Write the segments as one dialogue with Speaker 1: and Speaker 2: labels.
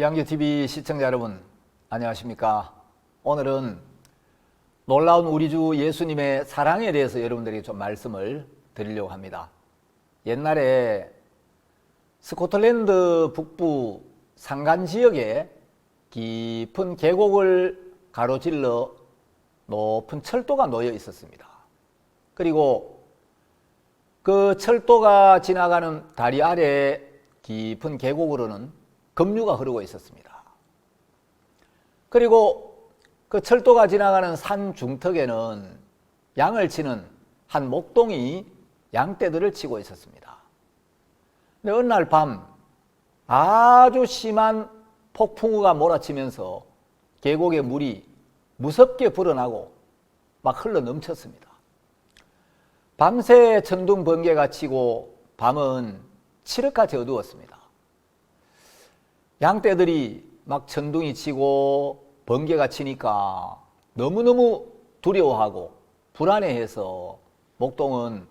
Speaker 1: 이양규TV 시청자 여러분, 안녕하십니까? 오늘은 놀라운 우리 주 예수님의 사랑에 대해서 여러분들에게 좀 말씀을 드리려고 합니다. 옛날에 스코틀랜드 북부 산간 지역에 깊은 계곡을 가로질러 높은 철도가 놓여 있었습니다. 그리고 그 철도가 지나가는 다리 아래 깊은 계곡으로는 급류가 흐르고 있었습니다. 그리고 그 철도가 지나가는 산 중턱에는 양을 치는 한 목동이 양떼들을 치고 있었습니다. 근데 어느 날 밤 아주 심한 폭풍우가 몰아치면서 계곡의 물이 무섭게 불어나고 막 흘러 넘쳤습니다. 밤새 천둥 번개가 치고 밤은 칠흑같이 어두웠습니다. 양떼들이 막 천둥이 치고 번개가 치니까 너무너무 두려워하고 불안해해서 목동은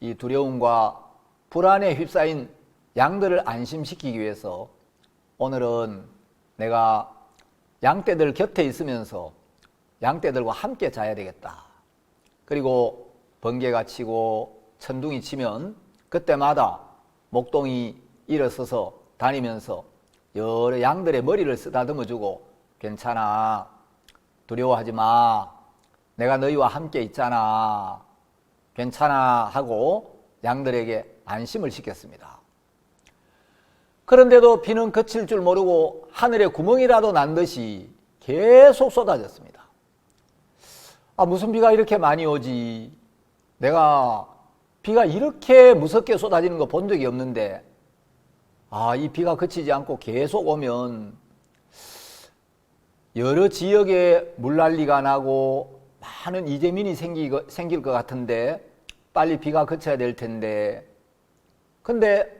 Speaker 1: 이 두려움과 불안에 휩싸인 양들을 안심시키기 위해서 오늘은 내가 양떼들 곁에 있으면서 양떼들과 함께 자야 되겠다. 그리고 번개가 치고 천둥이 치면 그때마다 목동이 일어서서 다니면서 여러 양들의 머리를 쓰다듬어 주고 괜찮아. 두려워하지 마. 내가 너희와 함께 있잖아. 괜찮아. 하고 양들에게 안심을 시켰습니다. 그런데도 비는 그칠 줄 모르고 하늘에 구멍이라도 난 듯이 계속 쏟아졌습니다. 아, 무슨 비가 이렇게 많이 오지? 내가 비가 이렇게 무섭게 쏟아지는 거 본 적이 없는데, 아, 이 비가 그치지 않고 계속 오면 여러 지역에 물난리가 나고 많은 이재민이 생기, 생길 것 같은데, 빨리 비가 그쳐야 될 텐데, 근데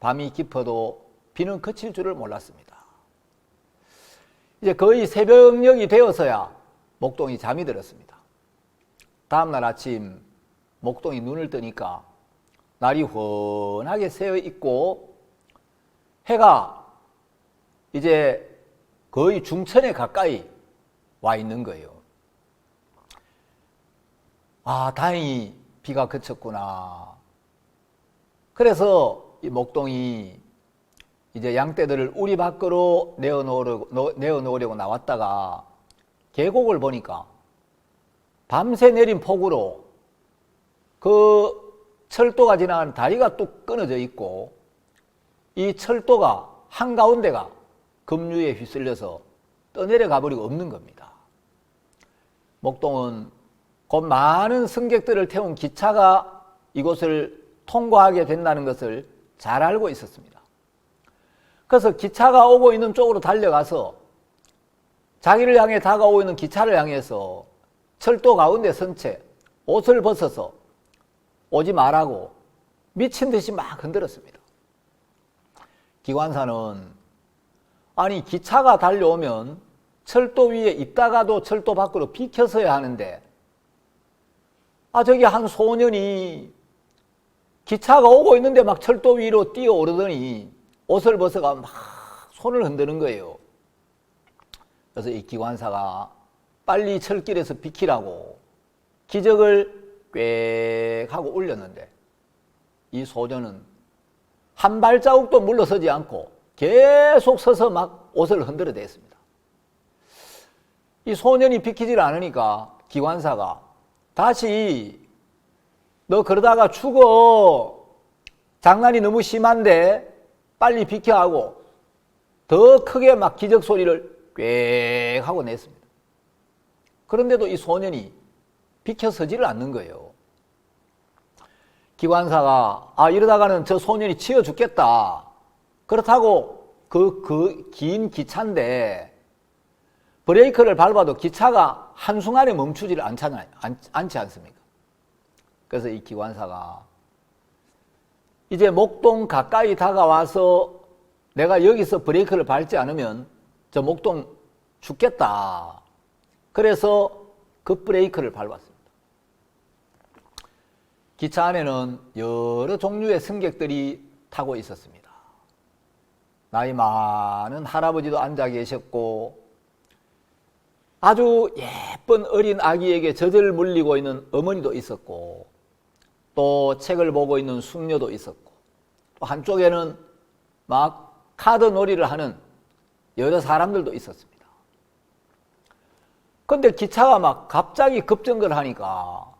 Speaker 1: 밤이 깊어도 비는 그칠 줄을 몰랐습니다. 이제 거의 새벽녘이 되어서야 목동이 잠이 들었습니다. 다음날 아침 목동이 눈을 뜨니까 날이 훤하게 새어 있고 해가 이제 거의 중천에 가까이 와 있는 거예요. 아, 다행히 비가 그쳤구나. 그래서 이 목동이 이제 양떼들을 우리 밖으로 내어놓으려고, 내어놓으려고 나왔다가 계곡을 보니까 밤새 내린 폭우로 그 철도가 지나가는 다리가 뚝 끊어져 있고 이 철도가 한가운데가 급류에 휩쓸려서 떠내려가 버리고 없는 겁니다. 목동은 곧 많은 승객들을 태운 기차가 이곳을 통과하게 된다는 것을 잘 알고 있었습니다. 그래서 기차가 오고 있는 쪽으로 달려가서 자기를 향해 다가오고 있는 기차를 향해서 철도 가운데 선채 옷을 벗어서 오지 말라고 미친 듯이 막 흔들었습니다. 기관사는 아니 기차가 달려오면 철도 위에 있다가도 철도 밖으로 비켜서야 하는데 아 저기 한 소년이 기차가 오고 있는데 막 철도 위로 뛰어오르더니 옷을 벗어가 막 손을 흔드는 거예요. 그래서 이 기관사가 빨리 철길에서 비키라고 기적을 꽥 하고 울렸는데 이 소년은 한 발자국도 물러서지 않고 계속 서서 막 옷을 흔들어 댔습니다. 이 소년이 비키질 않으니까 기관사가 다시 너 그러다가 죽어 장난이 너무 심한데 빨리 비켜 하고 더 크게 막 기적 소리를 꽥 하고 냈습니다. 그런데도 이 소년이 비켜서지를 않는 거예요. 기관사가 아 이러다가는 저 소년이 치여 죽겠다. 그렇다고 그 그 긴 기차인데 브레이크를 밟아도 기차가 한순간에 멈추지를 않잖아요. 않, 않지 않습니까? 그래서 이 기관사가 이제 목동 가까이 다가와서 내가 여기서 브레이크를 밟지 않으면 저 목동 죽겠다. 그래서 그 브레이크를 밟았습니다. 기차 안에는 여러 종류의 승객들이 타고 있었습니다. 나이 많은 할아버지도 앉아 계셨고 아주 예쁜 어린 아기에게 젖을 물리고 있는 어머니도 있었고 또 책을 보고 있는 숙녀도 있었고 또 한쪽에는 막 카드 놀이를 하는 여러 사람들도 있었습니다. 근데 기차가 막 갑자기 급정거를 하니까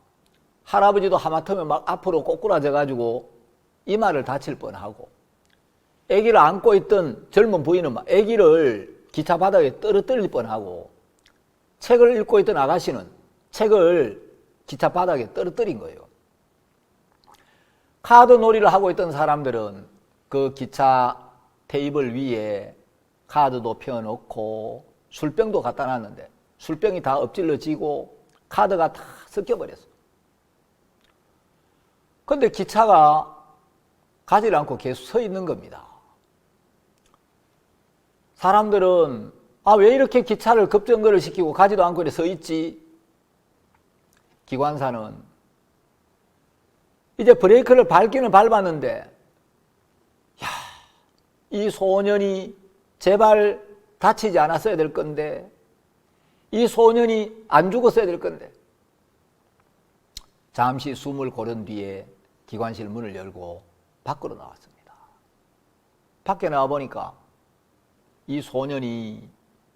Speaker 1: 할아버지도 하마터면 막 앞으로 꼬꾸라져 가지고 이마를 다칠 뻔하고 아기를 안고 있던 젊은 부인은 막 아기를 기차 바닥에 떨어뜨릴 뻔하고 책을 읽고 있던 아가씨는 책을 기차 바닥에 떨어뜨린 거예요. 카드 놀이를 하고 있던 사람들은 그 기차 테이블 위에 카드도 펴놓고 술병도 갖다 놨는데 술병이 다 엎질러지고 카드가 다 섞여버렸어. 근데 기차가 가지를 않고 계속 서 있는 겁니다. 사람들은 아, 왜 이렇게 기차를 급정거를 시키고 가지도 않고 이렇게 서 있지? 기관사는 이제 브레이크를 밟기는 밟았는데, 야, 이 소년이 제발 다치지 않았어야 될 건데, 이 소년이 안 죽었어야 될 건데, 잠시 숨을 고른 뒤에 기관실 문을 열고 밖으로 나왔습니다. 밖에 나와 보니까 이 소년이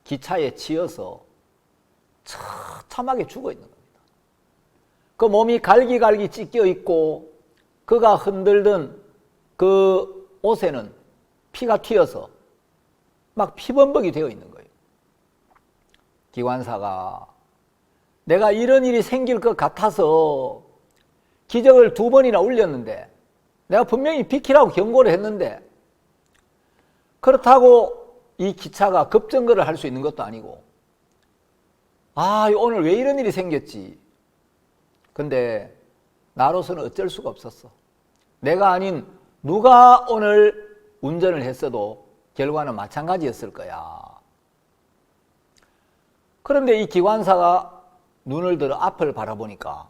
Speaker 1: 기차에 치여서 처참하게 죽어 있는 겁니다. 그 몸이 갈기갈기 찢겨 있고 그가 흔들던 그 옷에는 피가 튀어서 막 피범벅이 되어 있는 거예요. 기관사가 내가 이런 일이 생길 것 같아서 기적을 두 번이나 울렸는데 내가 분명히 비키라고 경고를 했는데 그렇다고 이 기차가 급정거를 할 수 있는 것도 아니고 아 오늘 왜 이런 일이 생겼지? 근데 나로서는 어쩔 수가 없었어. 내가 아닌 누가 오늘 운전을 했어도 결과는 마찬가지였을 거야. 그런데 이 기관사가 눈을 들어 앞을 바라보니까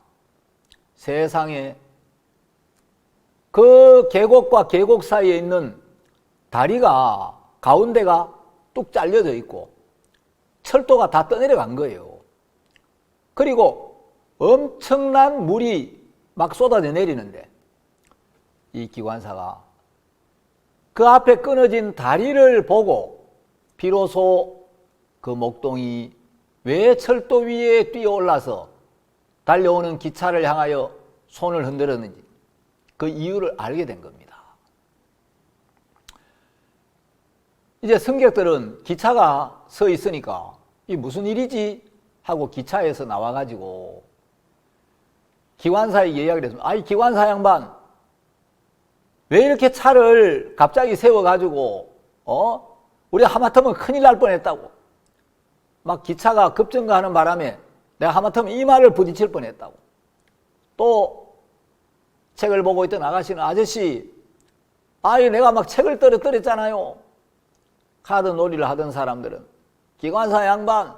Speaker 1: 세상에 그 계곡과 계곡 사이에 있는 다리가 가운데가 뚝 잘려져 있고 철도가 다 떠내려간 거예요. 그리고 엄청난 물이 막 쏟아져 내리는데 이 기관사가 그 앞에 끊어진 다리를 보고 비로소 그 목동이 왜 철도 위에 뛰어올라서 달려오는 기차를 향하여 손을 흔들었는지 그 이유를 알게 된 겁니다. 이제 승객들은 기차가 서 있으니까 이 무슨 일이지 하고 기차에서 나와가지고 기관사에게 이야기를 했습니다. 아이 기관사 양반 왜 이렇게 차를 갑자기 세워가지고 어 우리 하마터면 큰일 날 뻔했다고 막 기차가 급정거하는 바람에 내가 하마터면 이마를 부딪힐 뻔했다고. 또 책을 보고 있던 아가씨는 아저씨 아이 내가 막 책을 떨어뜨렸잖아요. 카드 놀이를 하던 사람들은 기관사 양반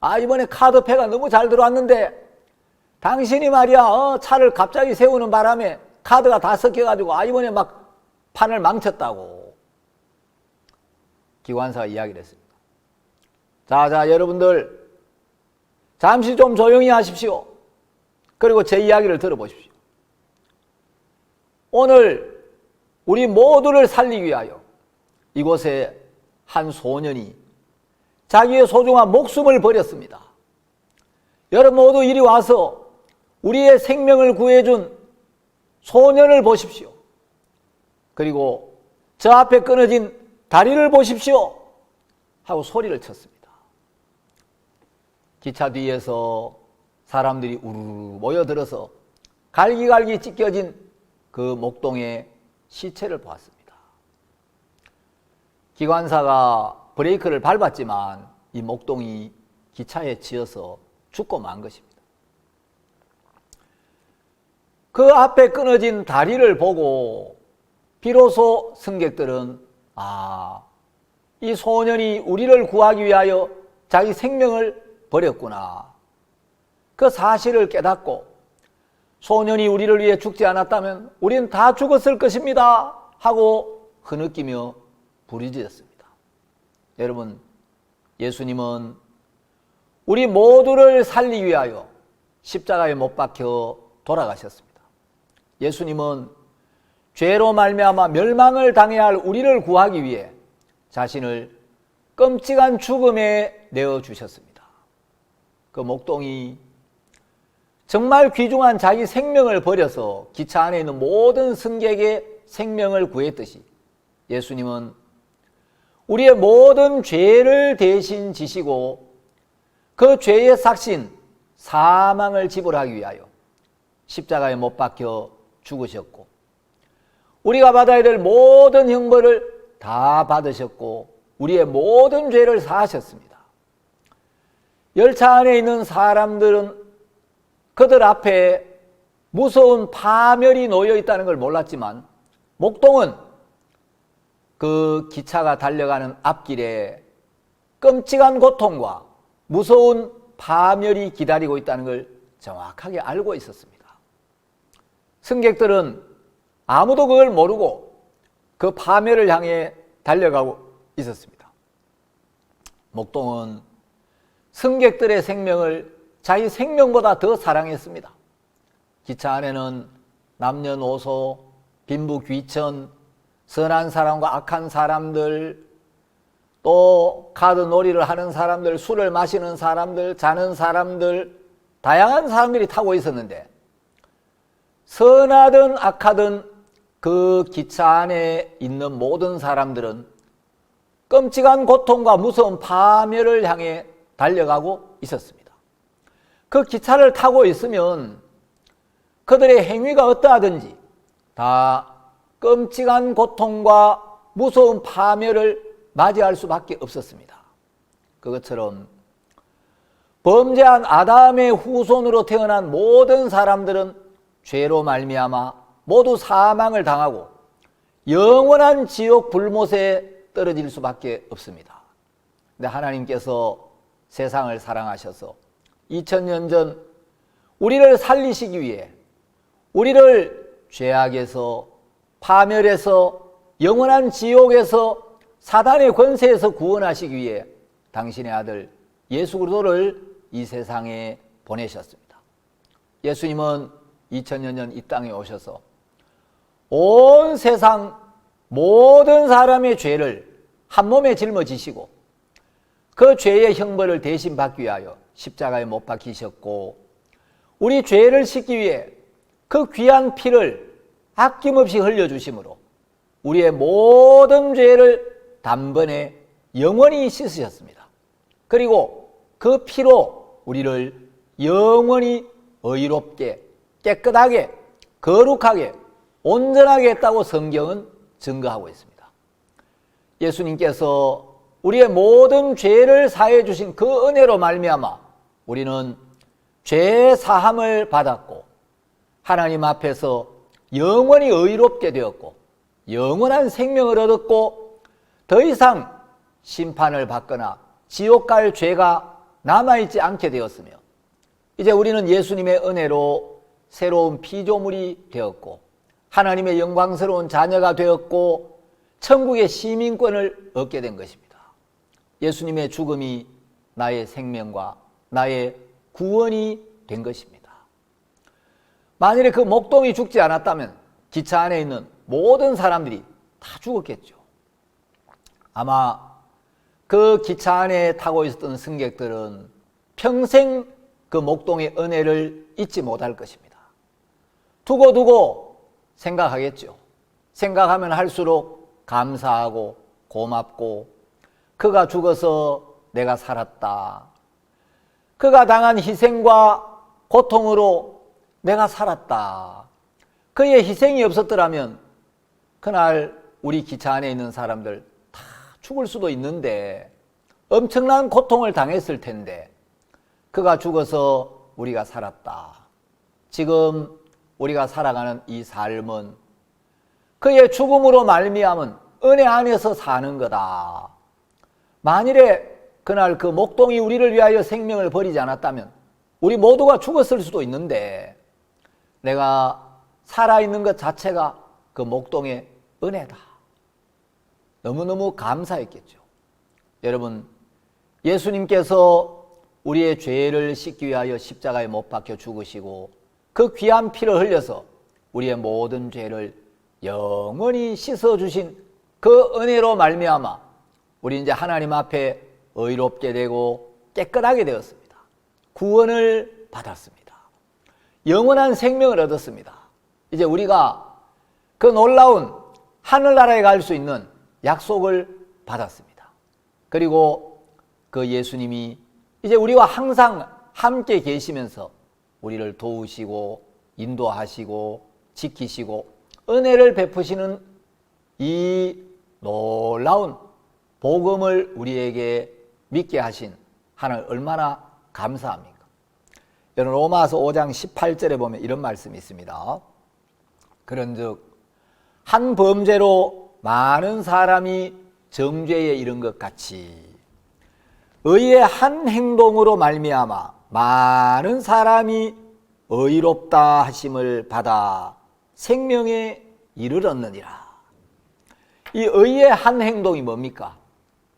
Speaker 1: 아 이번에 카드패가 너무 잘 들어왔는데 당신이 말이야 어, 차를 갑자기 세우는 바람에 카드가 다 섞여가지고 아 이번에 막 판을 망쳤다고. 기관사가 이야기를 했습니다. 자자 여러분들 잠시 좀 조용히 하십시오. 그리고 제 이야기를 들어보십시오. 오늘 우리 모두를 살리기 위하여 이곳에 한 소년이 자기의 소중한 목숨을 버렸습니다. 여러분 모두 이리 와서 우리의 생명을 구해준 소년을 보십시오. 그리고 저 앞에 끊어진 다리를 보십시오. 하고 소리를 쳤습니다. 기차 뒤에서 사람들이 우르르 모여들어서 갈기갈기 찢겨진 그 목동의 시체를 보았습니다. 기관사가 브레이크를 밟았지만 이 목동이 기차에 치여서 죽고 만 것입니다. 그 앞에 끊어진 다리를 보고 비로소 승객들은 아, 이 소년이 우리를 구하기 위하여 자기 생명을 버렸구나. 그 사실을 깨닫고 소년이 우리를 위해 죽지 않았다면 우리는 다 죽었을 것입니다. 하고 흐느끼며 부르짖었습니다. 여러분, 예수님은 우리 모두를 살리기 위하여 십자가에 못 박혀 돌아가셨습니다. 예수님은 죄로 말미암아 멸망을 당해야 할 우리를 구하기 위해 자신을 끔찍한 죽음에 내어 주셨습니다. 그 목동이 정말 귀중한 자기 생명을 버려서 기차 안에 있는 모든 승객의 생명을 구했듯이 예수님은 우리의 모든 죄를 대신 지시고 그 죄의 삭신 사망을 지불하기 위하여 십자가에 못 박혀 죽으셨고 우리가 받아야 될 모든 형벌을 다 받으셨고 우리의 모든 죄를 사하셨습니다. 열차 안에 있는 사람들은 그들 앞에 무서운 파멸이 놓여 있다는 걸 몰랐지만 목동은 그 기차가 달려가는 앞길에 끔찍한 고통과 무서운 파멸이 기다리고 있다는 걸 정확하게 알고 있었습니다. 승객들은 아무도 그걸 모르고 그 파멸을 향해 달려가고 있었습니다. 목동은 승객들의 생명을 자기 생명보다 더 사랑했습니다. 기차 안에는 남녀노소, 빈부 귀천, 선한 사람과 악한 사람들, 또 카드 놀이를 하는 사람들, 술을 마시는 사람들, 자는 사람들, 다양한 사람들이 타고 있었는데, 선하든 악하든 그 기차 안에 있는 모든 사람들은 끔찍한 고통과 무서운 파멸을 향해 달려가고 있었습니다. 그 기차를 타고 있으면 그들의 행위가 어떠하든지 다 끔찍한 고통과 무서운 파멸을 맞이할 수밖에 없었습니다. 그것처럼 범죄한 아담의 후손으로 태어난 모든 사람들은 죄로 말미암아 모두 사망을 당하고 영원한 지옥 불못에 떨어질 수밖에 없습니다. 근데 하나님께서 세상을 사랑하셔서 2000년 전 우리를 살리시기 위해 우리를 죄악에서 파멸에서 영원한 지옥에서 사단의 권세에서 구원하시기 위해 당신의 아들 예수 그리스도를 이 세상에 보내셨습니다. 예수님은 2000년 전 이 땅에 오셔서 온 세상 모든 사람의 죄를 한 몸에 짊어지시고 그 죄의 형벌을 대신 받기 위하여 십자가에 못 박히셨고 우리 죄를 씻기 위해 그 귀한 피를 아낌없이 흘려주심으로 우리의 모든 죄를 단번에 영원히 씻으셨습니다. 그리고 그 피로 우리를 영원히 의롭게 깨끗하게 거룩하게 온전하게 했다고 성경은 증거하고 있습니다. 예수님께서 우리의 모든 죄를 사해 주신 그 은혜로 말미암아 우리는 죄 사함을 받았고 하나님 앞에서 영원히 의롭게 되었고 영원한 생명을 얻었고 더 이상 심판을 받거나 지옥 갈 죄가 남아 있지 않게 되었으며 이제 우리는 예수님의 은혜로 새로운 피조물이 되었고 하나님의 영광스러운 자녀가 되었고 천국의 시민권을 얻게 된 것입니다. 예수님의 죽음이 나의 생명과 나의 구원이 된 것입니다. 만일에 그 목동이 죽지 않았다면 기차 안에 있는 모든 사람들이 다 죽었겠죠. 아마 그 기차 안에 타고 있었던 승객들은 평생 그 목동의 은혜를 잊지 못할 것입니다. 두고두고 생각하겠죠. 생각하면 할수록 감사하고 고맙고 그가 죽어서 내가 살았다. 그가 당한 희생과 고통으로 내가 살았다. 그의 희생이 없었더라면 그날 우리 기차 안에 있는 사람들 다 죽을 수도 있는데 엄청난 고통을 당했을 텐데 그가 죽어서 우리가 살았다. 지금 우리가 살아가는 이 삶은 그의 죽음으로 말미암은 은혜 안에서 사는 거다. 만일에 그날 그 목동이 우리를 위하여 생명을 버리지 않았다면 우리 모두가 죽었을 수도 있는데 내가 살아있는 것 자체가 그 목동의 은혜다. 너무너무 감사했겠죠. 여러분, 예수님께서 우리의 죄를 씻기 위하여 십자가에 못 박혀 죽으시고 그 귀한 피를 흘려서 우리의 모든 죄를 영원히 씻어 주신 그 은혜로 말미암아 우리 이제 하나님 앞에 의롭게 되고 깨끗하게 되었습니다. 구원을 받았습니다. 영원한 생명을 얻었습니다. 이제 우리가 그 놀라운 하늘나라에 갈 수 있는 약속을 받았습니다. 그리고 그 예수님이 이제 우리와 항상 함께 계시면서 우리를 도우시고 인도하시고 지키시고 은혜를 베푸시는 이 놀라운 복음을 우리에게 믿게 하신 하나님 얼마나 감사합니까? 여러분 로마서 5장 18절에 보면 이런 말씀이 있습니다. 그런즉 한 범죄로 많은 사람이 정죄에 이른 것 같이 의의 한 행동으로 말미암아 많은 사람이 의롭다 하심을 받아 생명에 이르렀느니라. 이 의의 한 행동이 뭡니까?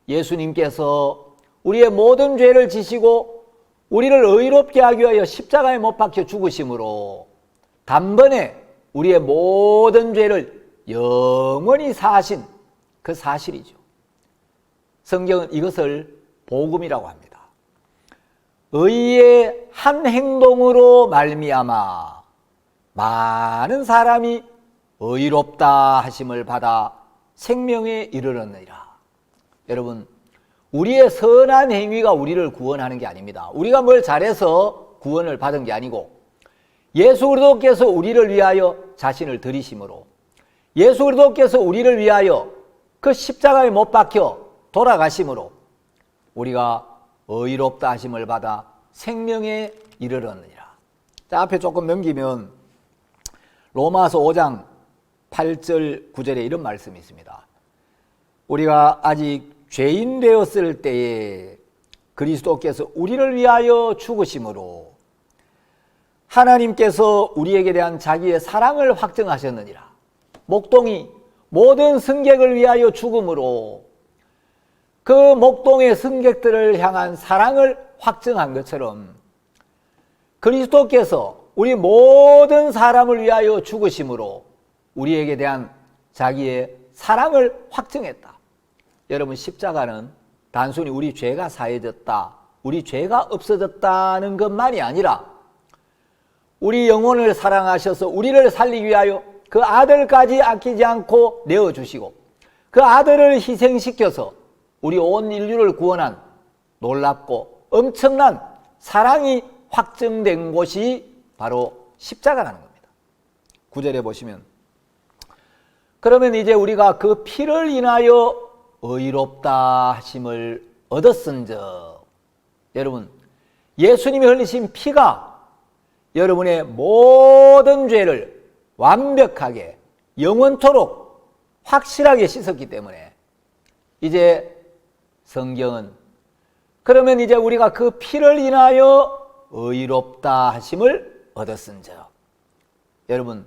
Speaker 1: 예수님께서 우리의 모든 죄를 지시고 우리를 의롭게 하기 위하여 십자가에 못 박혀 죽으심으로 단번에 우리의 모든 죄를 영원히 사하신 그 사실이죠. 성경은 이것을 복음이라고 합니다. 의의 한 행동으로 말미암아 많은 사람이 의롭다 하심을 받아 생명에 이르렀느니라. 여러분, 우리의 선한 행위가 우리를 구원하는 게 아닙니다. 우리가 뭘 잘해서 구원을 받은 게 아니고 예수 그리스도께서 우리를 위하여 자신을 들이심으로 예수 그리스도께서 우리를 위하여 그 십자가에 못 박혀 돌아가심으로 우리가 의롭다 하심을 받아 생명에 이르렀느니라. 자, 앞에 조금 넘기면 로마서 5장 8절 9절에 이런 말씀이 있습니다. 우리가 아직 죄인 되었을 때에 그리스도께서 우리를 위하여 죽으심으로 하나님께서 우리에게 대한 자기의 사랑을 확증하셨느니라. 목동이 모든 승객을 위하여 죽음으로 그 목동의 승객들을 향한 사랑을 확증한 것처럼 그리스도께서 우리 모든 사람을 위하여 죽으심으로 우리에게 대한 자기의 사랑을 확증했다. 여러분 십자가는 단순히 우리 죄가 사해졌다, 우리 죄가 없어졌다는 것만이 아니라 우리 영혼을 사랑하셔서 우리를 살리기 위하여 그 아들까지 아끼지 않고 내어주시고 그 아들을 희생시켜서 우리 온 인류를 구원한 놀랍고 엄청난 사랑이 확증된 곳이 바로 십자가라는 겁니다. 구절에 보시면 그러면 이제 우리가 그 피를 인하여 의롭다 하심을 얻었은즉 여러분 예수님이 흘리신 피가 여러분의 모든 죄를 완벽하게 영원토록 확실하게 씻었기 때문에 이제 성경은 그러면 이제 우리가 그 피를 인하여 의롭다 하심을 얻었은즉 여러분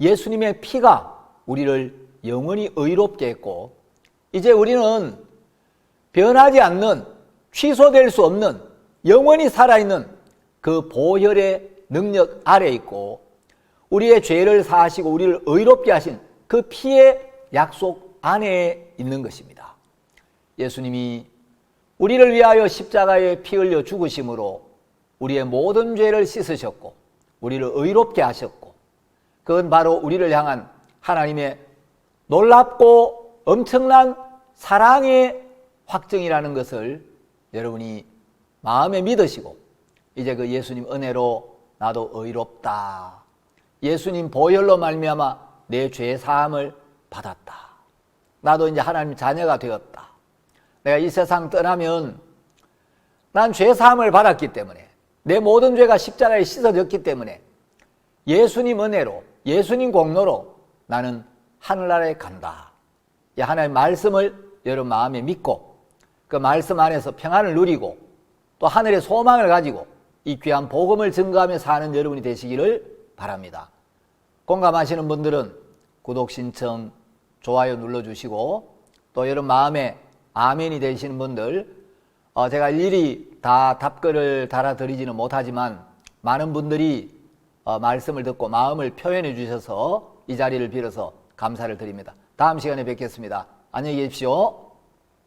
Speaker 1: 예수님의 피가 우리를 영원히 의롭게 했고 이제 우리는 변하지 않는 취소될 수 없는 영원히 살아있는 그 보혈의 능력 아래 있고 우리의 죄를 사하시고 우리를 의롭게 하신 그 피의 약속 안에 있는 것입니다. 예수님이 우리를 위하여 십자가에 피 흘려 죽으심으로 우리의 모든 죄를 씻으셨고 우리를 의롭게 하셨고 그건 바로 우리를 향한 하나님의 놀랍고 엄청난 사랑의 확증이라는 것을 여러분이 마음에 믿으시고 이제 그 예수님 은혜로 나도 의롭다. 예수님 보혈로 말미암아 내 죄 사함을 받았다. 나도 이제 하나님 자녀가 되었다. 내가 이 세상 떠나면 난 죄 사함을 받았기 때문에 내 모든 죄가 십자가에 씻어졌기 때문에 예수님 은혜로 예수님 공로로 나는 하늘나라에 간다. 하나님의 말씀을 여러분 마음에 믿고 그 말씀 안에서 평안을 누리고 또 하늘의 소망을 가지고 이 귀한 복음을 증거하며 사는 여러분이 되시기를 바랍니다. 공감하시는 분들은 구독 신청, 좋아요 눌러주시고 또 여러분 마음에 아멘이 되시는 분들 어, 제가 일일이 다 답글을 달아드리지는 못하지만 많은 분들이 어, 말씀을 듣고 마음을 표현해 주셔서 이 자리를 빌어서 감사를 드립니다. 다음 시간에 뵙겠습니다. 안녕히 계십시오.